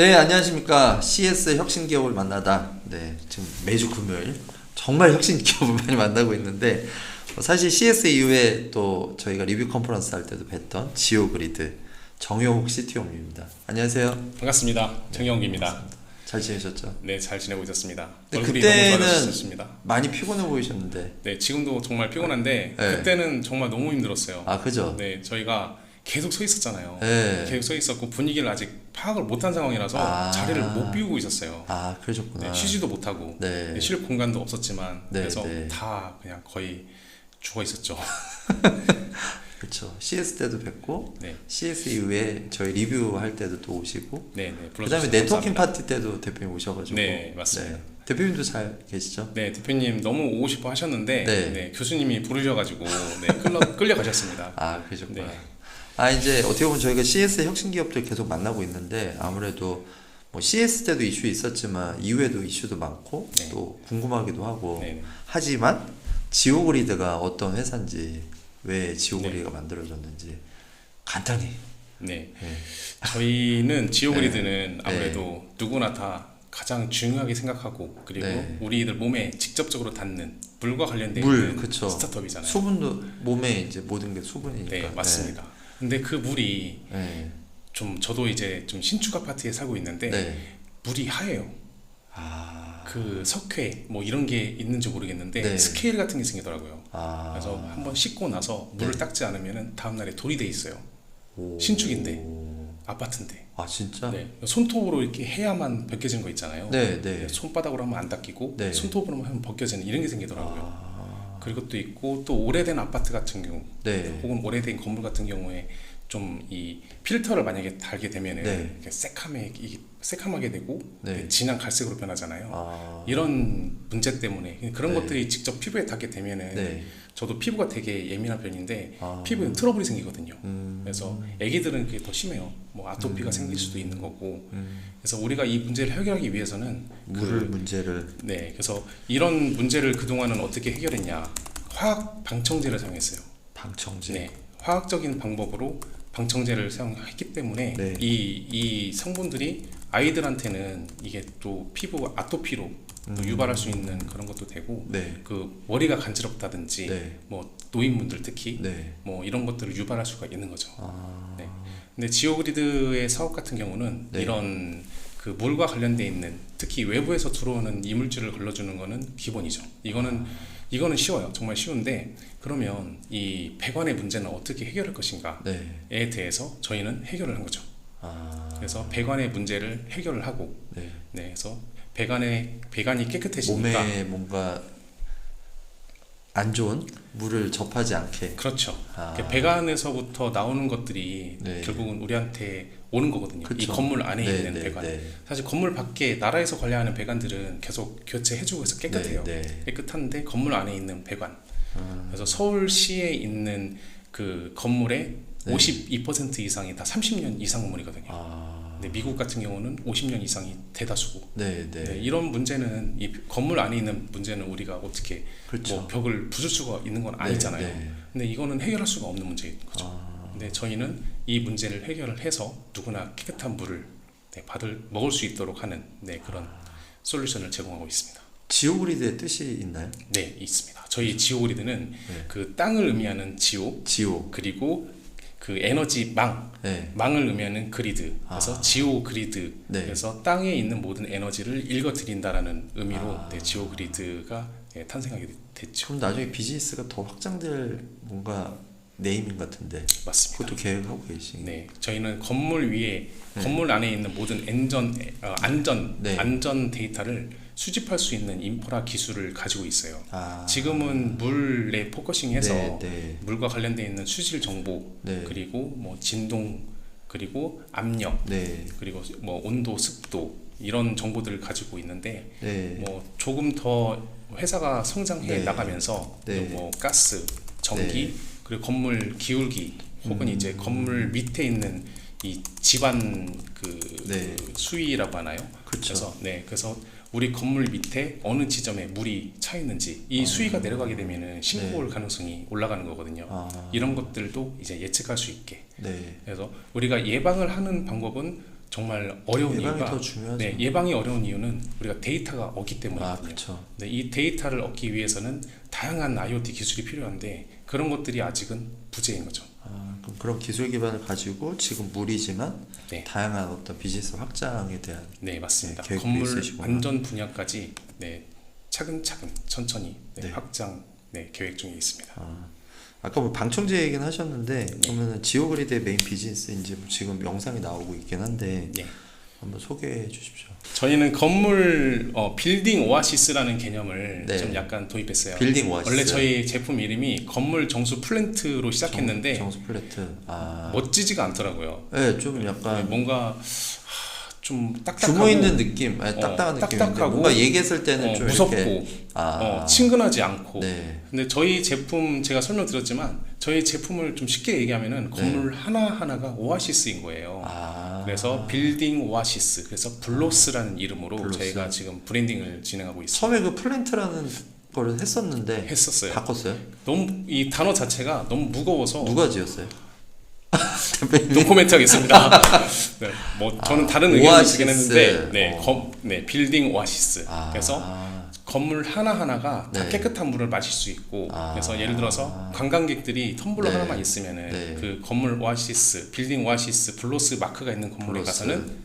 네, 안녕하십니까. CS 혁신 기업을 만나다. 네, 지금 매주 금요일 정말 혁신 기업을 많이 만나고 있는데 어, 사실 CS 이후에 또 저희가 리뷰 컨퍼런스 할 때도 뵀던 지오그리드 정효욱 CTO입니다. 안녕하세요. 반갑습니다. 정영기입니다. 잘 지내셨죠? 네, 잘 지내고 있었습니다. 근데 얼굴이 너무 좋아졌습니다. 많이 피곤해 보이셨는데. 네, 지금도 정말 피곤한데 네. 그때는 정말 너무 힘들었어요. 아, 그죠? 네, 저희가 계속 서 있었잖아요. 네. 계속 서 있었고 분위기를 아직 파악을 못한 상황이라서 아. 자리를 못 비우고 있었어요. 아, 그러셨구나. 네, 쉬지도 못하고 네. 네, 쉴 공간도 없었지만 네, 그래서 네. 다 그냥 거의 죽어 있었죠. 그렇죠. CS 때도 뵙고 네, CS 이후에 저희 리뷰할 때도 또 오시고 네, 네. 그다음에 네트워킹 감사합니다. 파티 때도 대표님 오셔가지고 네, 맞습니다. 네. 대표님도 잘 계시죠? 네, 대표님 너무 오고 싶어 하셨는데 네. 네, 교수님이 부르셔가지고 네, 끌려 끌려 가셨습니다. 아 그러셨구나. 네. 아 이제 어떻게 보면 저희가 CS 혁신 기업들 계속 만나고 있는데 아무래도 뭐 CS 때도 이슈 있었지만 이후에도 이슈도 많고 네. 또 궁금하기도 하고 네, 네. 하지만 지오그리드가 어떤 회사인지 왜 지오그리드가 네. 만들어졌는지 간단히 네. 네. 저희는 지오그리드는 아무래도 네. 누구나 다 가장 중요하게 생각하고 그리고 네. 우리들 몸에 직접적으로 닿는 물과 관련된 물, 그쵸. 스타트업이잖아요. 수분도 몸에 이제 모든 게 수분이니까 네, 맞습니다. 근데 그 물이 네. 좀 저도 이제 좀 신축 아파트에 살고 있는데 네. 물이 하얘요. 아, 그 석회 뭐 이런 게 있는지 모르겠는데 네. 스케일 같은 게 생기더라고요. 아. 그래서 한번 씻고 나서 물을 네. 닦지 않으면 다음 날에 돌이 돼 있어요. 오. 신축인데. 아파트인데. 아 진짜? 네. 손톱으로 이렇게 해야만 벗겨지는 거 있잖아요. 네, 네. 손바닥으로 하면 안 닦이고 네. 손톱으로 하면 벗겨지는 이런 게 생기더라고요. 아, 그리고 또 있고 또 오래된 아파트 같은 경우 네. 혹은 오래된 건물 같은 경우에 좀 이 필터를 만약에 달게 되면은 네. 이렇게 새카매 이게 새카맣게 되고 네. 진한 갈색으로 변하잖아요. 아. 이런 문제 때문에 그런 네. 것들이 직접 피부에 닿게 되면은 네. 저도 피부가 되게 예민한 편인데 아. 피부에 트러블이 생기거든요. 음. 그래서 아기들은 그게 더 심해요. 뭐 아토피가 음. 생길 수도 있는 거고. 음. 그래서 우리가 이 문제를 해결하기 위해서는 물을 그 문제를 네, 그래서 이런 문제를 그 동안은 어떻게 해결했냐? 화학 방청제를 사용했어요. 방청제. 네, 화학적인 방법으로 방청제를 사용했기 때문에 네. 이, 이 성분들이 아이들한테는 이게 또 피부 아토피로 또 음. 유발할 수 있는 그런 것도 되고 네. 그 머리가 간지럽다든지 네. 뭐 노인분들 특히 네. 뭐 이런 것들을 유발할 수가 있는 거죠. 아. 네. 근데 지오그리드의 사업 같은 경우는 네. 이런 그 물과 관련돼 있는 특히 외부에서 들어오는 이물질을 걸러주는 거는 기본이죠. 이거는 이거는 쉬워요. 정말 쉬운데 그러면 이 배관의 문제는 어떻게 해결할 것인가에 네. 대해서 저희는 해결을 한 거죠. 아. 그래서 배관의 문제를 해결을 하고 네. 네, 그래서 배관의 배관이 깨끗해지니까 몸에 뭔가 안 좋은 물을 접하지 않게. 그렇죠. 아. 그 배관에서부터 나오는 것들이 네. 결국은 우리한테 오는 거거든요. 이 그쵸. 건물 안에 네, 있는 네, 배관. 네. 사실 건물 밖에 나라에서 관리하는 배관들은 계속 교체해주고 해서 깨끗해요. 네. 네. 깨끗한데 건물 안에 있는 배관. 아. 그래서 서울시에 있는 그 건물의 네. 52% 이상이 다 30년 이상 건물이거든요. 아. 근데 미국 같은 경우는 50년 이상이 대다수고. 네, 네. 네, 이런 문제는 이 건물 안에 있는 문제는 우리가 어떻게 그렇죠. 뭐 벽을 부술 수가 있는 건 아니잖아요. 네, 네. 근데 이거는 해결할 수가 없는 문제인 거죠. 아. 근데 저희는 이 문제를 해결을 해서 누구나 깨끗한 물을 네, 받을 먹을 수 있도록 하는 네, 그런 솔루션을 제공하고 있습니다. 지오그리드의 뜻이 있나요? 네, 있습니다. 저희 지오그리드는 네. 그 땅을 의미하는 지오 지오. 그리고 그 에너지 망 네. 망을 의미하는 그리드 그래서 아. 지오 그리드 네. 그래서 땅에 있는 모든 에너지를 읽어드린다라는 의미로 아. 네, 지오 그리드가 예, 탄생하게 됐죠. 그럼 나중에 비즈니스가 더 확장될 뭔가 네이밍 같은데 맞습니다. 그것도 계획하고 계신. 네, 저희는 건물 위에 네. 건물 안에 있는 모든 안전 어, 안전 네. 안전 데이터를 수집할 수 있는 인프라 기술을 가지고 있어요. 아. 지금은 물에 포커싱해서 네, 네. 물과 관련돼 있는 수질 정보 네. 그리고 뭐 진동 그리고 압력 네. 그리고 뭐 온도 습도 이런 정보들을 가지고 있는데 네. 뭐 조금 더 회사가 성장해 네. 나가면서 네. 뭐 가스, 전기 네. 그리고 건물 기울기 혹은 음. 이제 건물 밑에 있는 이 집안 그 네. 수위라고 하나요? 그쵸. 그래서 네 그래서 우리 건물 밑에 어느 지점에 물이 차 있는지 이 아. 수위가 내려가게 되면은 신고 네. 올 가능성이 올라가는 거거든요. 아. 이런 것들도 이제 예측할 수 있게 네. 그래서 우리가 예방을 하는 방법은 정말 어려운 예방이 이유가 더 중요하죠. 네, 예방이 어려운 이유는 우리가 데이터가 없기 아, 때문이거든요. 그렇죠. 네, 이 데이터를 얻기 위해서는 다양한 IoT 기술이 필요한데 그런 것들이 아직은 부재인 거죠. 아, 그럼 그런 기술 기반을 가지고 지금 무리지만 네. 다양한 어떤 비즈니스 확장에 대한 네, 맞습니다. 네, 건물 있으시구나. 안전 분야까지 네, 차근차근 천천히 네, 네. 확장 네, 계획 중에 있습니다. 아, 아까 뭐 방청제 얘기는 하셨는데 네. 그러면은 지오그리드의 메인 비즈니스인지 뭐 지금 영상이 나오고 있긴 한데 네. 한번 소개해 주십시오. 저희는 건물 어, 빌딩 오아시스라는 개념을 네. 좀 약간 도입했어요. 빌딩 오아시스. 원래 저희 제품 이름이 건물 정수 플랜트로 시작했는데 정, 수 플래트. 아, 멋지지가 않더라고요. 네, 좀 네, 약간 뭔가 하, 좀 딱딱하고 규모 있는 느낌, 아니, 어, 딱딱한 느낌인데 딱딱하고, 뭔가 얘기했을 때는 어, 좀 무섭고 이렇게 아, 어, 친근하지 않고 네, 근데 저희 제품 제가 설명드렸지만 저희 제품을 좀 쉽게 얘기하면은 건물 하나 하나가 오아시스인 거예요. 네. 아, 그래서 빌딩 오아시스, 그래서 블로스라는 이름으로 블로스. 저희가 지금 브랜딩을 진행하고 있습니다. 처음에 그 플랜트라는 거를 했었는데 했었어요. 바꿨어요? 너무 이 단어 자체가 너무 무거워서 누가 지었어요? 노코멘트 하겠습니다. 네, 뭐 저는 다른 의견이 오아시스. 있긴 했는데, 네, 어. 검, 네, 빌딩 오아시스. 아, 그래서 건물 하나 하나가 다 네. 깨끗한 물을 마실 수 있고, 아. 그래서 예를 들어서 관광객들이 텀블러 네. 하나만 있으면은 네. 그 건물 오아시스, 빌딩 오아시스, 블로스 마크가 있는 건물에 블로스. 가서는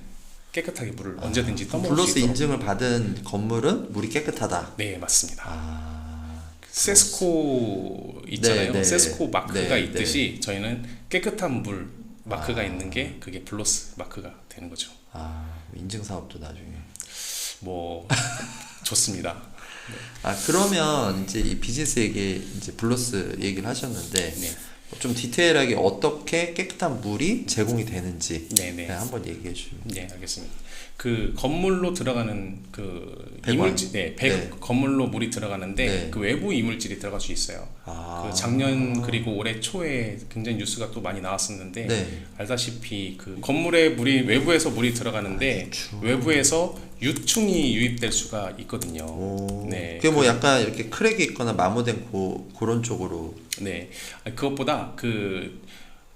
깨끗하게 물을 언제든지 떠먹을 수 블로스 있도록. 인증을 받은 건물은 물이 깨끗하다. 네, 맞습니다. 아, 세스코 있잖아요. 네, 네. 세스코 마크가 네, 있듯이 저희는 깨끗한 물 마크가 아. 있는 게 그게 블로스 마크가 되는 거죠. 아 인증 사업도 나중에. 뭐 좋습니다. 아 그러면 이제 이 비즈니스 얘기 이제 블로스 얘기를 하셨는데 네, 좀 디테일하게 어떻게 깨끗한 물이 제공이 되는지 네, 네. 네, 한번 얘기해 주시면. 네, 알겠습니다. 그 건물로 들어가는 그 배관. 이물질, 네, 배, 네. 건물로 물이 들어가는데 네. 그 외부 이물질이 들어갈 수 있어요. 아, 그 작년 그리고 올해 초에 굉장히 뉴스가 또 많이 나왔었는데 네. 알다시피 그 건물에 물이 외부에서 물이 들어가는데 유충. 외부에서 유충이 유입될 수가 있거든요. 오, 네. 그게 뭐 약간 이렇게 크랙이 있거나 마모된 고, 그런 쪽으로 네, 아니, 그것보다 그,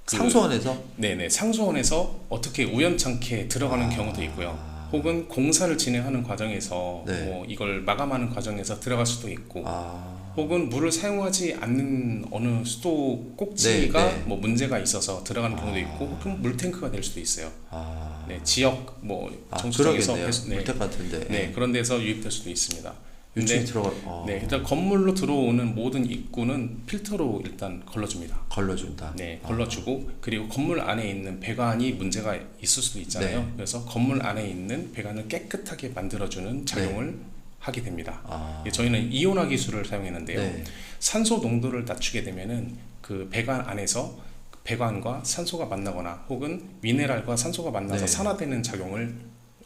그 상소원에서 네네 상수원에서 어떻게 우연찮게 들어가는 아. 경우도 있고요. 혹은 공사를 진행하는 과정에서 네. 뭐 이걸 마감하는 과정에서 들어갈 수도 있고, 아, 혹은 물을 사용하지 않는 어느 수도 꼭지가 네, 네. 뭐 문제가 있어서 들어가는 경우도 아. 있고, 혹은 물탱크가 될 수도 있어요. 아, 네, 지역 뭐아 정수장에서. 배수- 네, 물택 같은데 네 그런 데서 유입될 수도 있습니다. 유충이 근데 들어가 어, 네, 일단 건물로 들어오는 모든 입구는 필터로 일단 걸러줍니다. 걸러준다. 네, 아. 걸러주고 그리고 건물 안에 있는 배관이 문제가 있을 수도 있잖아요. 네. 그래서 건물 안에 있는 배관을 깨끗하게 만들어주는 작용을 하게 됩니다. 아, 예, 저희는 이온화 기술을 사용했는데요. 네. 산소 농도를 낮추게 되면은 그 배관 안에서 배관과 산소가 만나거나 혹은 미네랄과 산소가 만나서 네. 산화되는 작용을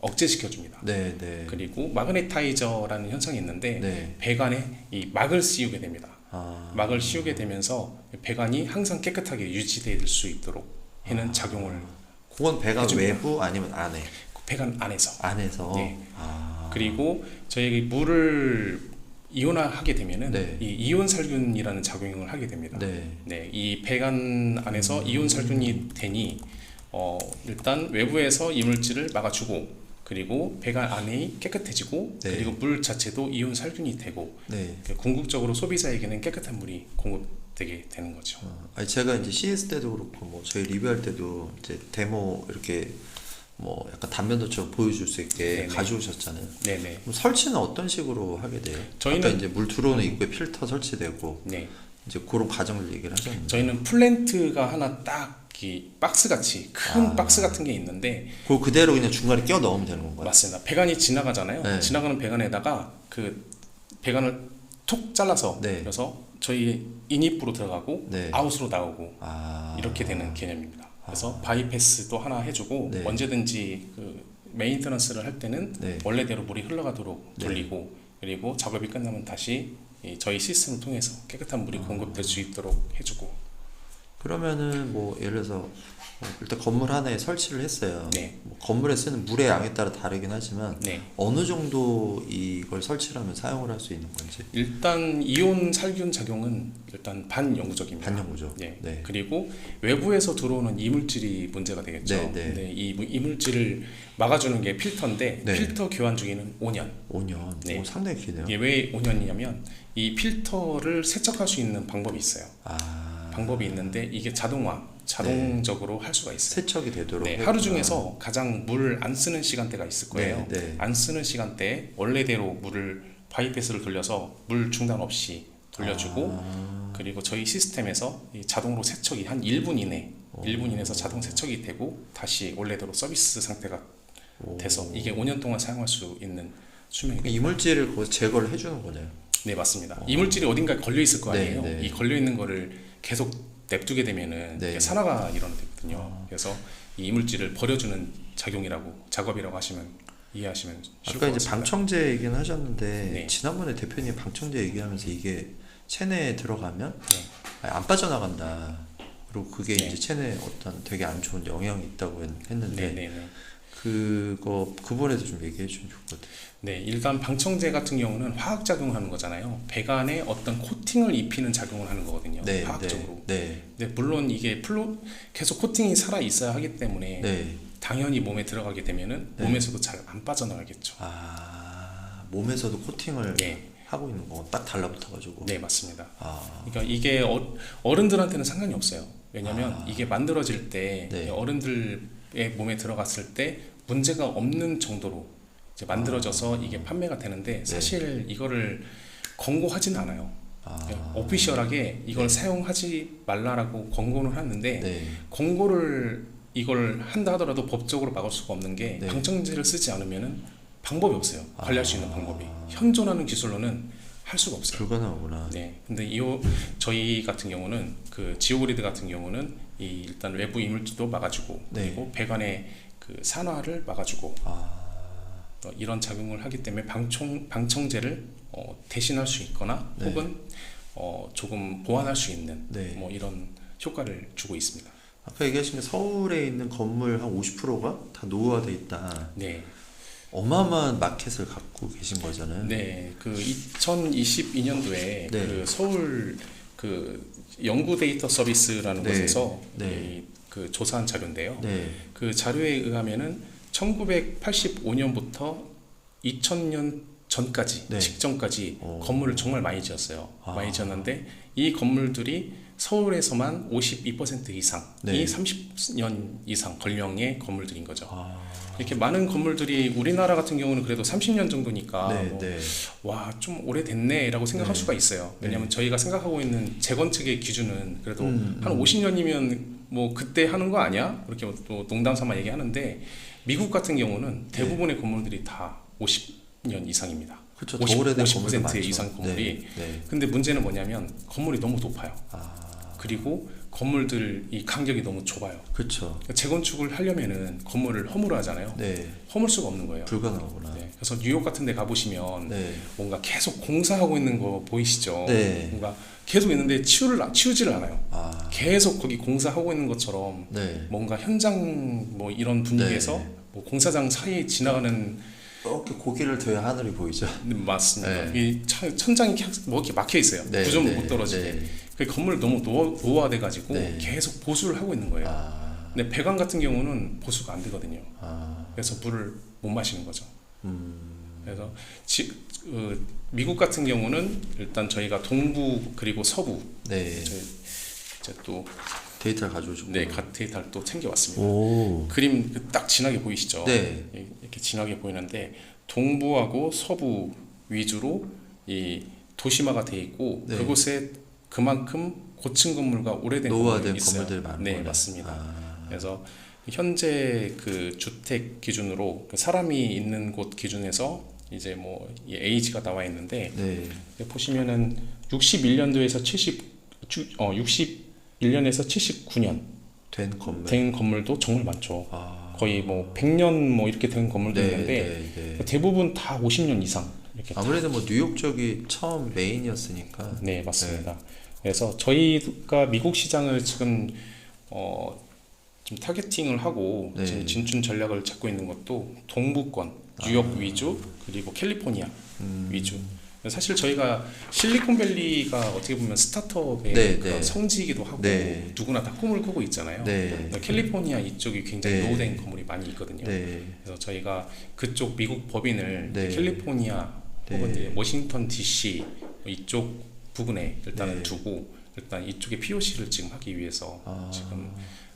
억제시켜 줍니다. 네, 네. 그리고 마그네타이저라는 현상이 있는데 네. 배관에 이 막을 씌우게 됩니다. 아, 막을 씌우게 되면서 배관이 항상 깨끗하게 유지될 수 있도록 해는 아. 작용을 그건 배관 해줍니다. 외부 아니면 안에 배관 안에서 안에서 네. 아, 그리고 저희 물을 이온화하게 되면은 네. 이 이온 살균이라는 작용을 하게 됩니다. 네. 네, 이 배관 안에서 이온 살균이 되니 어, 일단 외부에서 이물질을 막아주고 그리고 배관 안이 깨끗해지고 네. 그리고 물 자체도 이온 살균이 되고 네. 궁극적으로 소비자에게는 깨끗한 물이 공급되게 되는 거죠. 어, 아니 제가 이제 CS 때도 그렇고 뭐 저희 리뷰할 때도 이제 데모 이렇게 뭐 약간 단면도처럼 보여줄 수 있게 네네. 가져오셨잖아요. 네네. 설치는 어떤 식으로 하게 돼요? 저희는- 이제 물 들어오는 입구에 필터 설치되고 네. 이제 그런 과정을 얘기를 하셨는데 저희는 플랜트가 하나 딱이 박스 같이 큰 아. 박스 같은 게 있는데 그거 그대로 그냥 중간에 끼워 넣으면 되는 건가요? 맞습니다. 배관이 지나가잖아요. 네. 지나가는 배관에다가 그 배관을 톡 잘라서 네. 그래서 저희 인입부로 들어가고 네. 아웃으로 나오고 아 이렇게 되는 개념입니다. 그래서 바이패스도 하나 해주고 네. 언제든지 그 메인터넌스를 할 때는 네. 원래대로 물이 흘러가도록 네. 돌리고 그리고 작업이 끝나면 다시 이 저희 시스템을 통해서 깨끗한 아. 물이 공급될 수 있도록 해주고 그러면은 뭐 예를 들어서 어, 일단 건물 하나에 설치를 했어요. 네. 뭐 건물에 쓰는 물의 양에 따라 다르긴 하지만 네. 어느 정도 이걸 설치를 하면 사용을 할 수 있는 건지 일단 이온 살균 작용은 일단 반영구적입니다. 반영구죠. 네. 네. 그리고 외부에서 들어오는 이물질이 문제가 되겠죠. 네, 네. 근데 이 무- 이물질을 막아주는 게 필터인데 네. 필터 교환 주기는 5년. 5년. 네. 오, 상당히 기네요. 이게 왜 5년이냐면 이 필터를 세척할 수 있는 방법이 있어요. 아, 방법이 있는데 이게 자동화, 자동적으로 할 수가 있어요. 세척이 되도록. 네. 하루 중에서 가장 물을 안 쓰는 시간대가 있을 거예요. 네, 네. 안 쓰는 시간대에 원래대로 물을 바이패스를 돌려서 물 중단 없이 돌려주고 아, 그리고 저희 시스템에서 이 자동으로 세척이 한 1분 이내, 오. 1분 이내에서 자동 세척이 되고 다시 원래대로 서비스 상태가 오. 돼서 이게 5년 동안 사용할 수 있는 수명이 그러니까 이물질을 제거를 해주는 거네요. 네 맞습니다. 이물질이 어딘가에 걸려 있을 거 네, 아니에요. 네. 이 걸려 있는 거를 계속 냅두게 되면은 네. 산화가 일어나거든요. 그래서 이 이물질을 버려주는 작용이라고 작업이라고 하시면 이해하시면 아까 것 이제 같습니다. 방청제 얘기는 하셨는데 네. 지난번에 대표님 방청제 얘기하면서 이게 체내에 들어가면 네. 안 빠져나간다. 그리고 그게 네. 이제 체내에 어떤 되게 안 좋은 영향이 있다고 했- 했는데 네, 네, 네. 그거 그분에서 좀 얘기해 주면 좋을 것 같아요. 네, 일단 방청제 같은 경우는 화학 작용을 하는 거잖아요. 배관에 어떤 코팅을 입히는 작용을 하는 거거든요. 네, 화학적으로. 네, 근데 물론 이게 플로 계속 코팅이 살아 있어야 하기 때문에 네, 네. 당연히 몸에 들어가게 되면은 네. 몸에서도 잘 안 빠져나가겠죠. 아 몸에서도 코팅을 네, 하고 있는 거 딱 달라붙어가지고. 네 맞습니다. 아, 그러니까 이게 어, 어른들한테는 상관이 없어요. 왜냐하면 아. 이게 만들어질 때 네. 어른들의 몸에 들어갔을 때 문제가 없는 정도로 이제 만들어져서 이게 판매가 되는데 사실 이거를 권고하진 않아요. 아, 오피셜하게 이걸 네. 사용하지 말라라고 권고는 하는데 네, 권고를 이걸 한다 하더라도 법적으로 막을 수가 없는 게 네. 방청제를 쓰지 않으면은 방법이 없어요. 관리할 수 있는 아. 방법이 현존하는 기술로는 할 수가 없어요. 불가능하구나. 네. 근데 이 저희 같은 경우는 그 지오그리드 같은 경우는 이 일단 외부 이물질도 막아주고 네. 그리고 배관의 그 산화를 막아주고 아, 어, 이런 작용을 하기 때문에 방청 방청제를 어, 대신할 수 있거나 네. 혹은 어, 조금 보완할 수 있는 네. 뭐 이런 효과를 주고 있습니다. 아까 얘기하신 게 서울에 있는 건물 한 50%가 다 노후화돼 있다. 네. 어마어마한 마켓을 갖고 계신 거잖아요. 네, 그 2022년도에 네. 그 서울 그 연구 데이터 서비스라는 네. 곳에서 네. 이, 그 조사한 자료인데요. 네. 그 자료에 의하면은 1985년부터 2000년 전까지 네. 직전까지 오. 건물을 정말 많이 지었어요. 아. 많이 지었는데 이 건물들이 서울에서만 52% 이상이 네. 30년 이상 권령의 건물들인 거죠. 아, 이렇게 많은 건물들이 우리나라 같은 경우는 그래도 30년 정도니까 네, 뭐 네. 와, 좀 오래됐네라고 생각할 네. 수가 있어요. 왜냐하면 저희가 생각하고 있는 재건축의 기준은 그래도 음, 한 음. 50년이면 뭐 그때 하는 거 아니야? 그렇게 또 농담 삼아 얘기하는데 미국 같은 경우는 네. 대부분의 건물들이 다 50년 이상입니다. 그렇죠. 50, 더 오래된 50% 건물도. 이상 건물이 네, 네. 근데 문제는 뭐냐면 건물이 너무 높아요. 아, 그리고 건물들 이 간격이 너무 좁아요. 그렇죠. 재건축을 하려면은 건물을 허물어 하잖아요. 네, 허물 수가 없는 거예요. 불가능하구나. 네, 그래서 뉴욕 같은 데 가보시면 네, 뭔가 계속 공사하고 있는 거 보이시죠? 네. 뭔가 계속 있는데 치우를 안- 치우지를 않아요. 아, 계속 거기 공사하고 있는 것처럼 네. 뭔가 현장 뭐 이런 분위기에서 네. 뭐 공사장 사이에 지나가는 이렇게 고개를 들어야 하늘이 보이죠. 맞습니다. 네. 이 차- 천장이 뭐 이렇게 막혀 있어요. 네, 구조물 네, 못 떨어지게. 네. 그 건물 너무 노, 노화돼 가지고 네. 계속 보수를 하고 있는 거예요. 아, 근데 배관 같은 경우는 보수가 안 되거든요. 아, 그래서 물을 못 마시는 거죠. 음, 그래서 지, 어, 미국 같은 경우는 일단 저희가 동부 그리고 서부 네. 이제 또 데이터를 가져오셨고. 네, 각 데이터를 또 챙겨왔습니다. 오, 그림 그딱 진하게 보이시죠? 네. 이- 이렇게 진하게 보이는데 동부하고 서부 위주로 이 도시화가 돼 있고 네. 그곳에 그만큼 고층 건물과 오래된 노후화된 건물이 있어요. 건물들이 많은 네, 거네. 맞습니다. 아, 그래서 현재 그 주택 기준으로 그 사람이 있는 곳 기준에서 이제 뭐이 에이지가 나와 있는데 네. 보시면은 61년도에서 70 주- 어, 61년에서 79년 된 건물. 된 건물도 정말 많죠. 아, 거의 뭐 100년 뭐 이렇게 된 건물도 네, 있는데 네, 네. 대부분 다 50년 이상 이렇게 아무래도 뭐 뉴욕 쪽이 처음 메인이었으니까. 네 맞습니다. 그래서 저희가 미국 시장을 지금 어 좀 타겟팅을 하고 네. 지금 진출 전략을 잡고 있는 것도 동부권, 뉴욕 위주 그리고 캘리포니아 음. 위주. 사실 저희가 실리콘밸리가 어떻게 보면 스타트업의 네, 네. 성지이기도 하고 네. 누구나 다 꿈을 꾸고 있잖아요. 네. 근데 캘리포니아 이쪽이 굉장히 네. 노후된 건물이 많이 있거든요. 네. 그래서 저희가 그쪽 미국 법인을 네. 캘리포니아 네. 혹은 이제 워싱턴 D.C. 이쪽 부분에 일단은 네. 두고 일단 이쪽에 POC를 지금 하기 위해서 아. 지금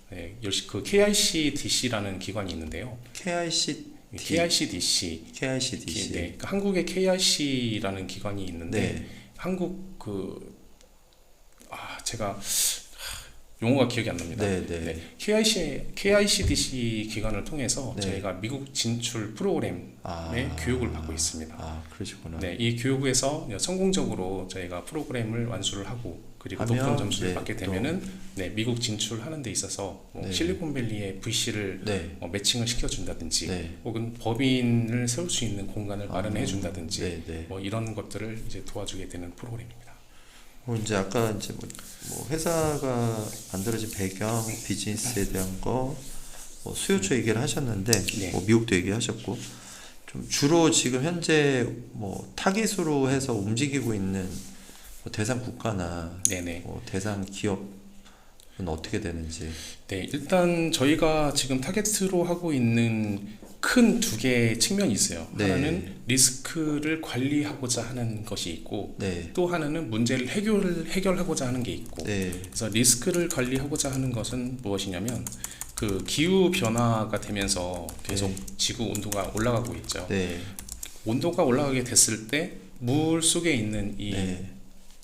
네, 열시 그 KIC DC라는 기관이 있는데요. KIC KIC DC. KICDC. 네, 그러니까 한국의 KIC라는 기관이 있는데 네. 한국 그 아, 제가 하, 용어가 기억이 안 납니다. 네, 네. 네, KIC KICDC 기관을 통해서 네. 저희가 미국 진출 프로그램의 아. 교육을 받고 있습니다. 아, 그러시구나. 네, 이 교육에서 성공적으로 저희가 프로그램을 완수를 하고 그리고 하면, 높은 점수를 네, 받게 또- 되면은 네, 미국 진출하는 데 있어서 뭐 네. 실리콘밸리의 VC를 네. 어, 매칭을 시켜준다든지 네. 혹은 법인을 세울 수 있는 공간을 마련해 준다든지 네, 네. 뭐 이런 것들을 이제 도와주게 되는 프로그램입니다. 뭐 이제 아까 이제 뭐, 뭐 회사가 만들어진 배경, 비즈니스에 대한 거, 뭐 수요처 얘기를 하셨는데, 네. 뭐 미국도 얘기하셨고, 좀 주로 지금 현재 뭐 타깃으로 해서 움직이고 있는 뭐 대상 국가나 네네. 뭐 대상 기업은 어떻게 되는지. 네, 일단 저희가 지금 타겟으로 하고 있는 큰 두 개의 측면이 있어요. 네. 하나는 리스크를 관리하고자 하는 것이 있고 네, 또 하나는 문제를 해결 해결하고자 하는 게 있고 네, 그래서 리스크를 관리하고자 하는 것은 무엇이냐면 그 기후 변화가 되면서 계속 네. 지구 온도가 올라가고 있죠. 네, 온도가 올라가게 됐을 때 물 속에 있는 이, 네.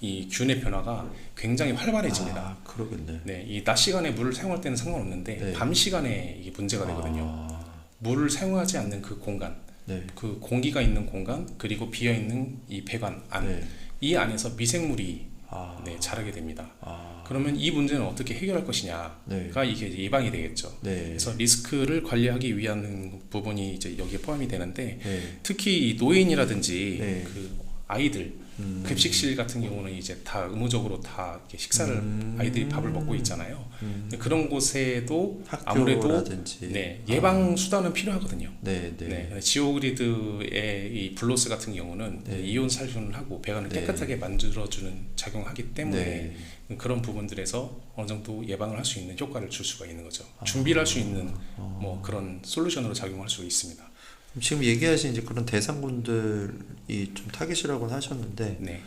이 균의 변화가 굉장히 활발해집니다. 아, 그러겠네. 네, 이 낮 시간에 물을 사용할 때는 상관없는데 네. 밤 시간에 이게 문제가 되거든요. 아, 물을 사용하지 않는 그 공간, 네, 그 공기가 있는 공간, 그리고 비어 있는 이 배관 안, 네, 이 안에서 미생물이 아, 네, 자라게 됩니다. 아, 그러면 이 문제는 어떻게 해결할 것이냐가 네, 이게 예방이 되겠죠. 네, 그래서 리스크를 관리하기 위한 부분이 이제 여기에 포함이 되는데 네, 특히 이 노인이라든지 네. 그 아이들 음, 급식실 같은 경우는 이제 다 의무적으로 다 식사를 음. 아이들이 밥을 먹고 있잖아요. 음, 그런 곳에도 아무래도 네, 예방 수단은 필요하거든요. 네, 네, 네, 지오그리드의 이 블로스 같은 경우는 네. 이온 살균을 하고 배관을 네. 깨끗하게 만들어주는 작용하기 때문에 네. 그런 부분들에서 어느 정도 예방을 할 수 있는 효과를 줄 수가 있는 거죠. 아. 준비를 할 수 있는 어. 뭐 그런 솔루션으로 작용할 수 있습니다. 지금 얘기하신 이제 그런 대상군들이 좀 타깃이라고 하셨는데 네,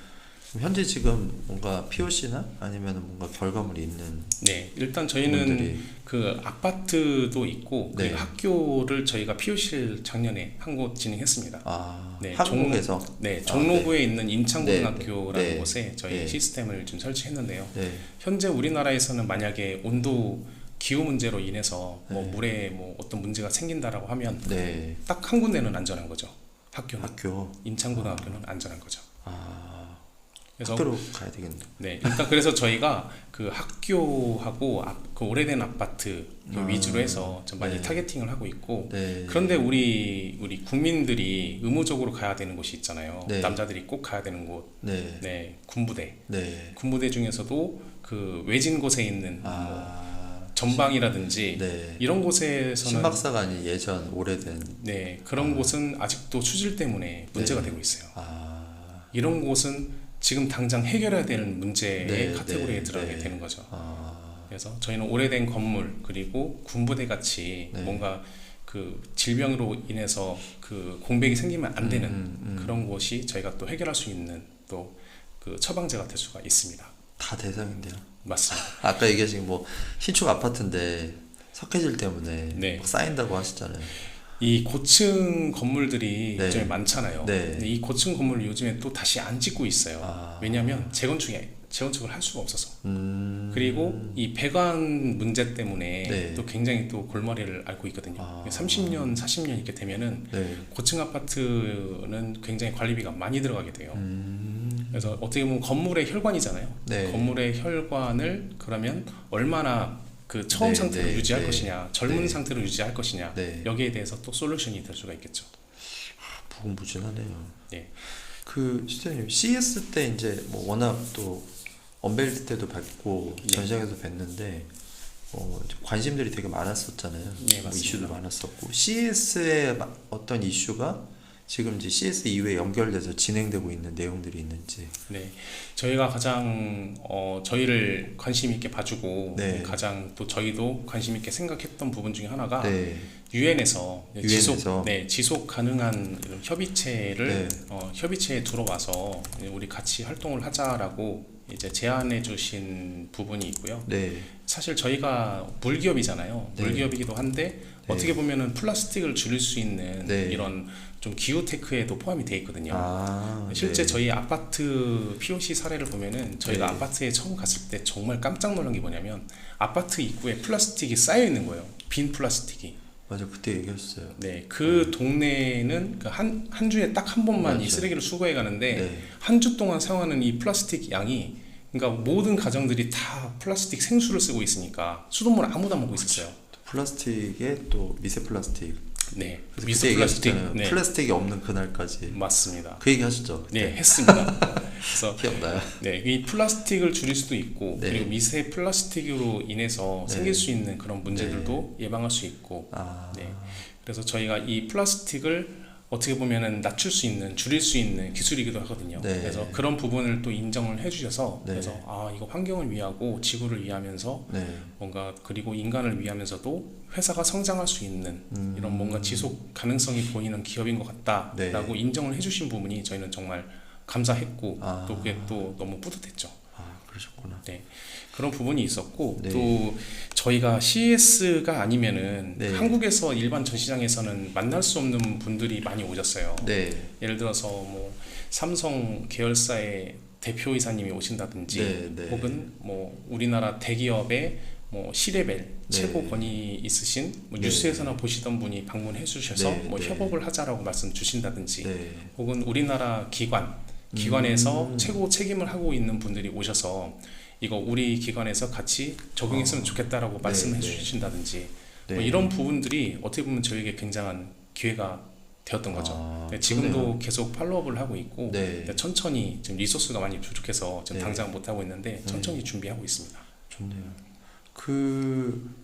현재 지금 뭔가 POC나 아니면 뭔가 결과물이 있는 네, 일단 저희는 분들이 그 아파트도 있고 그 네. 학교를 저희가 POC를 작년에 한 곳 진행했습니다. 아 네, 한국에서 네, 종로구에 있는 인창고등학교라는 네, 네. 곳에 저희 네. 시스템을 좀 설치했는데요. 네, 현재 우리나라에서는 만약에 온도 기후 문제로 인해서 뭐 네. 물에 뭐 어떤 문제가 생긴다라고 하면 네 딱 한 군데는 안전한 거죠. 학교는 학교 인창고등학교는 안전한 거죠. 아 그래서 학교로 가야 되겠네. 네 일단 그래서 저희가 그 학교하고 앞- 그 오래된 아파트 그 아, 위주로 해서 좀 많이 네. 타겟팅을 하고 있고 네. 그런데 우리 우리 국민들이 의무적으로 가야 되는 곳이 있잖아요. 네. 남자들이 꼭 가야 되는 곳, 네, 네 군부대. 네. 군부대 중에서도 그 외진 곳에 있는 뭐아 전방이라든지 네. 이런 곳에서는 신박사가 아닌 예전 오래된 네 그런 곳은 아직도 추질 때문에 문제가 네. 되고 있어요. 아, 이런 곳은 지금 당장 해결해야 되는 문제의 네, 카테고리에 네, 들어가게 네. 되는 거죠. 아, 그래서 저희는 오래된 건물 그리고 군부대 같이 네. 뭔가 그 질병으로 인해서 그 공백이 생기면 안 되는 음, 음. 그런 곳이 저희가 또 해결할 수 있는 또 그 처방제가 될 수가 있습니다. 다 대상인데요. 맞습니다. 아까 얘기하신 뭐 신축 아파트인데 석회질 때문에 네. 막 쌓인다고 하시잖아요. 이 고층 건물들이 네. 요즘에 많잖아요. 네. 이 고층 건물 요즘에 또 다시 안 짓고 있어요. 아. 왜냐하면 재건축이 재건축을 할 수가 없어서. 음. 그리고 이 배관 문제 때문에 네. 또 굉장히 또 골머리를 앓고 있거든요. 아. 30년, 40년 이렇게 되면은 네. 고층 아파트는 굉장히 관리비가 많이 들어가게 돼요. 음. 그래서 어떻게 보면 건물의 혈관이잖아요. 네. 건물의 혈관을 그러면 얼마나 그 처음 네, 상태로 네, 유지할 네. 것이냐, 젊은 네. 상태로 유지할 것이냐, 네. 여기에 대해서 또 솔루션이 될 수가 있겠죠. 무궁무진하네요. 네. 그 시장님 CS 때 이제 뭐 워낙 또 언벨트 때도 뵙고 네. 전시장에서 뵀는데 어, 관심들이 되게 많았었잖아요. 네, 뭐 맞습니다. 이슈도 많았었고 CS의 어떤 이슈가 지금 이제 CS 이후에 연결돼서 진행되고 있는 내용들이 있는지. 네, 저희가 가장 어, 저희를 관심 있게 봐주고 네. 가장 또 저희도 관심 있게 생각했던 부분 중에 하나가 네. 유엔에서. 지속 네 지속 가능한 협의체를 네. 어, 협의체에 들어와서 우리 같이 활동을 하자라고 이제 제안해 주신 부분이 있고요. 네. 사실 저희가 물기업이잖아요. 네. 물기업이기도 한데 네. 어떻게 보면은 플라스틱을 줄일 수 있는 네. 이런 좀 기후 테크에도 포함이 돼 있거든요. 아, 실제 네. 저희 아파트 POC 사례를 보면은 저희가 네. 아파트에 처음 갔을 때 정말 깜짝 놀란 게 뭐냐면 아파트 입구에 플라스틱이 쌓여 있는 거예요. 빈 플라스틱이. 맞아 그때 얘기했어요. 네, 그 동네는 그한한 주에 딱 한 번만 이 맞아요. 쓰레기를 수거해 가는데 네. 한주 동안 사용하는 이 플라스틱 양이 그러니까 모든 가정들이 다 플라스틱 생수를 쓰고 있으니까 수돗물 아무도 안 먹고 있었어요. 플라스틱에 또 미세 플라스틱. 네, 미스 플라스틱. 네, 플라스틱이 없는 그날까지. 맞습니다. 그 얘기 하셨죠? 네, 그때? 했습니다. 그래서 기억나요? 네, 이 플라스틱을 줄일 수도 있고 네. 그리고 미세 플라스틱으로 인해서 네. 생길 수 있는 그런 문제들도 예방할 수 있고 아, 네. 그래서 저희가 이 플라스틱을 어떻게 보면은 낮출 수 있는 줄일 수 있는 기술이기도 하거든요. 네. 그래서 그런 부분을 또 인정을 해주셔서 네. 그래서 아 이거 환경을 위하고 지구를 위하면서 네. 뭔가 그리고 인간을 위하면서도 회사가 성장할 수 있는 음. 이런 뭔가 지속 가능성이 보이는 기업인 것 같다라고 네. 인정을 해주신 부분이 저희는 정말 감사했고 아. 또 그게 또 너무 뿌듯했죠. 아, 그러셨구나. 그런 부분이 있었고 네. 또 저희가 CES가 아니면은 네. 한국에서 일반 전시장에서는 만날 수 없는 분들이 많이 오셨어요. 네. 예를 들어서 뭐 삼성 계열사의 대표이사님이 오신다든지 네, 네. 혹은 뭐 우리나라 대기업의 뭐 C레벨 네. 최고 권위 있으신 뭐 네. 뉴스에서나 보시던 분이 방문해 주셔서 네, 뭐 네. 협업을 하자라고 말씀 주신다든지 네. 혹은 우리나라 기관 기관에서 음. 최고 책임을 하고 있는 분들이 오셔서 이거 우리 기관에서 같이 적용했으면 좋겠다라고 말씀해 네. 주신다든지 네. 뭐 이런 부분들이 어떻게 보면 저에게 굉장한 기회가 되었던 거죠. 아, 네, 지금도 좋네요. 계속 팔로업을 하고 있고 네. 네, 천천히 지금 리소스가 많이 부족해서 지금 네. 당장 못 하고 있는데 천천히 준비하고 있습니다. 좋네요. 그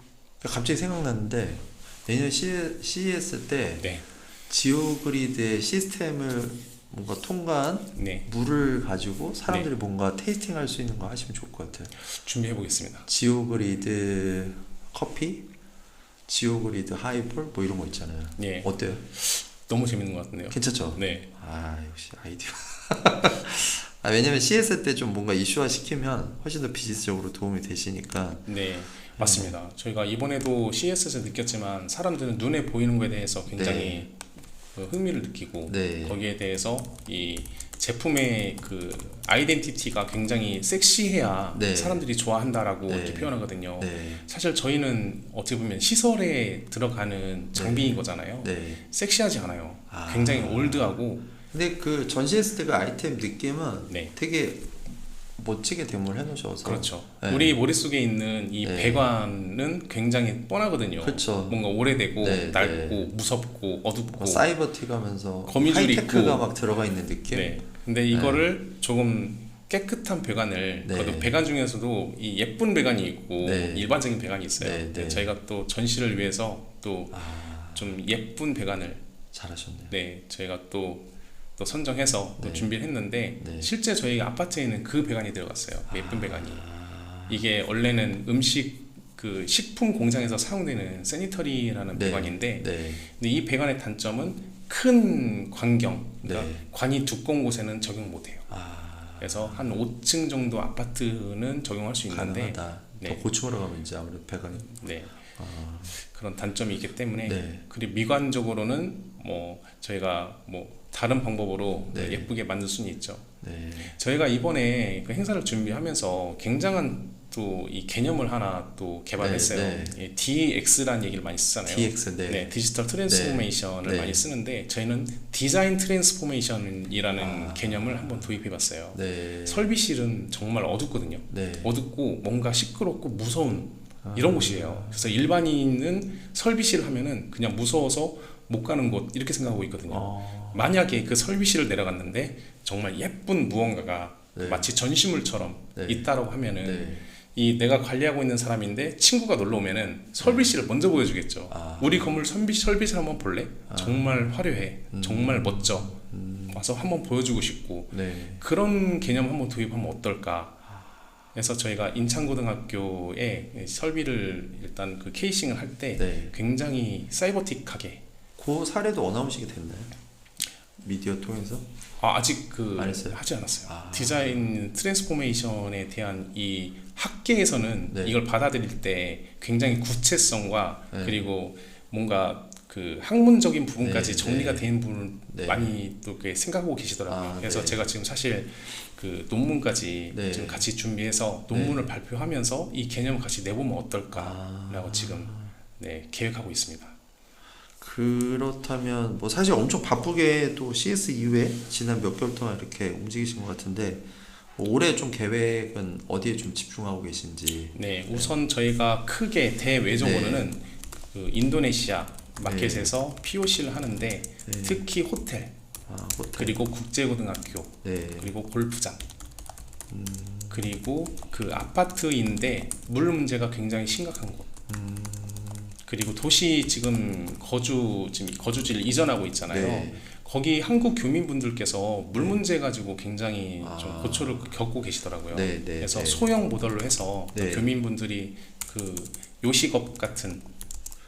갑자기 생각났는데 내년 CES 때 네, 지오그리드의 시스템을 뭔가 통과한 네 물을 가지고 사람들이 뭔가 테이스팅 할 수 있는 거 하시면 좋을 것 같아요. 준비해 보겠습니다. 지오그리드 커피, 지오그리드 하이볼 뭐 이런 거 있잖아요. 네, 어때요? 너무 재밌는 것 같은데요. 괜찮죠? 네, 아 역시 아이디어. 아 왜냐면 CS 때좀 뭔가 이슈화 시키면 훨씬 더 비즈니스적으로 도움이 되시니까. 네. 맞습니다. 저희가 이번에도 CS에서 느꼈지만 사람들은 눈에 보이는 거에 대해서 굉장히 그 흥미를 느끼고 네. 거기에 대해서 이 제품의 그 아이덴티티가 굉장히 섹시해야 네. 사람들이 좋아한다라고 네. 이렇게 표현하거든요. 네. 사실 저희는 어떻게 보면 시설에 들어가는 장비인 거잖아요. 네. 섹시하지 않아요. 아. 굉장히 올드하고 근데 그 전시했을 때 그 아이템 느낌은 네. 되게 멋지게 대물 해놓으셔서. 그렇죠. 네. 우리 머릿속에 있는 이 네. 배관은 굉장히 뻔하거든요. 그렇죠. 뭔가 오래되고 네, 낡고 무섭고 어둡고 거미줄 하이테크가. 막 들어가 있는 느낌. 네. 근데 이거를 조금 깨끗한 배관을 네. 그래도 배관 중에서도 이 예쁜 배관이 있고 네. 일반적인 배관이 있어요. 네, 네. 저희가 또 전시를 위해서 또좀 아 예쁜 배관을 잘하셨네요. 네 저희가 또, 또 선정해서 또 네. 준비를 했는데 네. 실제 저희 아파트에 있는 그 배관이 들어갔어요. 그 예쁜 배관이 아, 이게 원래는 음식 그 식품 공장에서 사용되는 세니터리라는 네. 배관인데 네. 근데 이 배관의 단점은 큰 광경 그러니까 네. 관이 두꺼운 곳에는 적용 못해요. 아 그래서 한 5층 정도 아파트는 적용할 수 있는데. 네. 더 고층으로 가면 이제 아무래도 배관이. 네, 아, 그런 단점이 있기 때문에 네. 그리고 미관적으로는 뭐 저희가 뭐 다른 방법으로 네. 예쁘게 만들 수는 있죠. 네. 저희가 이번에 그 행사를 준비하면서 굉장한 또 이 개념을 하나 또 개발했어요. 네, 예, DX라는 얘기를 많이 쓰잖아요. DX 네. 네, 디지털 트랜스포메이션을 네. 많이 쓰는데 저희는 디자인 트랜스포메이션이라는 아. 개념을 한번 도입해봤어요. 네. 설비실은 정말 어둡거든요. 네. 어둡고 뭔가 시끄럽고 무서운 아. 이런 곳이에요. 그래서 일반인은 설비실 하면은 그냥 무서워서 못 가는 곳 이렇게 생각하고 있거든요. 어, 만약에 그 설비실을 내려갔는데 정말 예쁜 무언가가 네. 마치 전시물처럼 네. 있다라고 하면은 네. 이 내가 관리하고 있는 사람인데 친구가 놀러 오면은 설비실을 먼저 보여주겠죠. 네. 아. 우리 건물 설비 설비실 한번 볼래? 정말 화려해, 음. 정말 멋져. 와서 한번 보여주고 싶고 네. 그런 개념 한번 도입하면 어떨까? 그래서 저희가 인천고등학교에 설비를 일단 그 케이싱을 할때 네. 굉장히 사이버틱하게 그 사례도 어나운싱이 됐나요? 미디어 통해서? 아, 아직 그? 하지 않았어요. 아. 디자인 트랜스포메이션에 대한 이 학계에서는 네. 이걸 받아들일 때 굉장히 구체성과 네. 그리고 뭔가 그 학문적인 부분까지 네, 정리가 네. 된 부분 네. 많이 또 생각하고 계시더라고요. 아, 그래서 네. 제가 지금 사실 그 논문까지 네. 지금 같이 준비해서 논문을 발표하면서 이 개념을 같이 내보면 어떨까라고 아. 지금 네, 계획하고 있습니다. 그렇다면 뭐 사실 엄청 바쁘게 또 CS 이후에 지난 몇 개월 동안 이렇게 움직이신 것 같은데 뭐 올해 좀 계획은 어디에 좀 집중하고 계신지 네, 우선 저희가 크게 대외적으로는 네. 그 인도네시아 마켓에서 POC를 하는데 네. 특히 호텔 아, 호텔. 그리고 국제고등학교 네. 그리고 골프장 음, 그리고 그 아파트인데 물 문제가 굉장히 심각한 곳 음, 그리고 도시 지금 거주 지금 거주지를 이전하고 있잖아요. 네. 거기 한국 교민분들께서 물 문제 가지고 굉장히 좀 아. 고초를 겪고 계시더라고요. 네, 네, 그래서 네. 소형 모델로 해서 또 네. 교민분들이 그 요식업 같은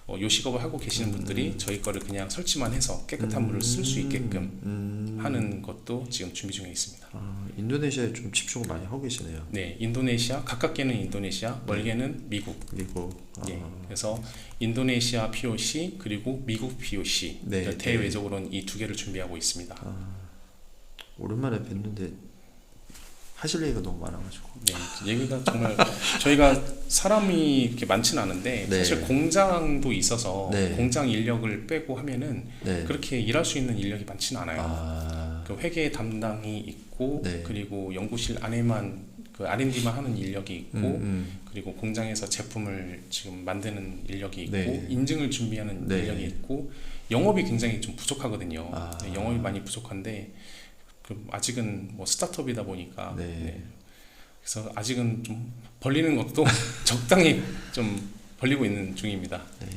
어, 요식업을 하고 계시는 분들이 저희 거를 그냥 설치만 해서 깨끗한 물을 쓸 수 있게끔 음, 하는 것도 지금 준비 중에 있습니다. 아, 인도네시아에 좀 집중을 많이 하고 계시네요. 네, 인도네시아 가깝게는 인도네시아, 멀게는 미국. 그리고 아, 예, 그래서 인도네시아 POC 그리고 미국 POC 네, 네. 대외적으로는 이두 개를 준비하고 있습니다. 오랜만에 뵀는데 하실 얘기가 너무 많아가지고. 네, 얘기가 정말 저희가 사람이 이렇게 많지는 않은데 네. 사실 공장도 있어서 네. 공장 인력을 빼고 하면은 네. 그렇게 일할 수 있는 인력이 많지는 않아요. 아, 그 회계 담당이 있고 네. 그리고 연구실 안에만 그 R&D만 하는 인력이 있고 음, 음. 그리고 공장에서 제품을 지금 만드는 인력이 있고 네. 인증을 준비하는 네. 인력이 있고 영업이 굉장히 좀 부족하거든요. 아. 네, 영업이 많이 부족한데 그 아직은 뭐 스타트업이다 보니까 네. 네. 그래서 아직은 좀 벌리는 것도 적당히 좀 벌리고 있는 중입니다. 네,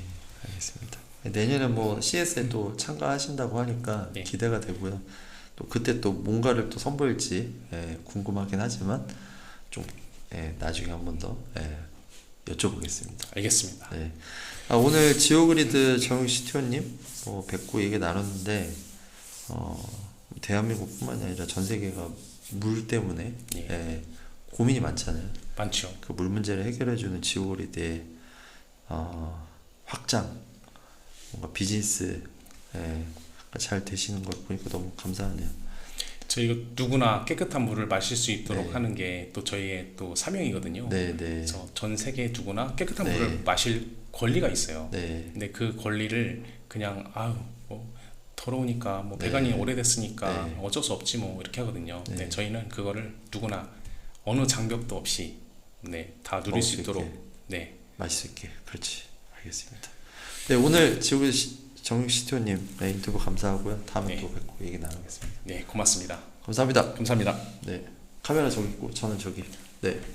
알겠습니다. 내년에 뭐 CS에 또 참가하신다고 하니까 네. 기대가 되고요. 또 그때 또 뭔가를 또 선보일지 예, 궁금하긴 하지만 좀 예, 나중에 한 번 더 예, 여쭤보겠습니다. 알겠습니다. 네. 아, 오늘 지오그리드 정욱 CTO님 뭐 뵙고 얘기 나눴는데 어, 대한민국뿐만이 아니라 전 세계가 물 때문에 예. 예, 고민이 많잖아요. 많죠. 그 물 문제를 해결해주는 지오그리드의 어, 확장, 뭔가 비즈니스 예, 잘 되시는 걸 보니까 너무 감사하네요. 저희가 누구나 깨끗한 물을 마실 수 있도록 네. 하는 게 또 저희의 또 사명이거든요. 네, 네, 그래서 전 세계 누구나 깨끗한 네. 물을 마실 권리가 있어요. 네, 근데 그 권리를 그냥 아유 뭐 더러우니까 뭐 네. 배관이 오래됐으니까 네. 어쩔 수 없지 뭐 이렇게 하거든요. 네. 네. 저희는 그거를 누구나 어느 장벽도 없이 네 다 누릴 먹을 수수 있도록 있게. 네수 있게 그렇지 알겠습니다. 네 오늘 시- 정욱 CTO님 네, 인터뷰 감사하고요. 다음에 네. 또 뵙고 얘기 나누겠습니다. 네, 고맙습니다. 감사합니다. 감사합니다. 네 카메라 저기 있고 저는 저기 네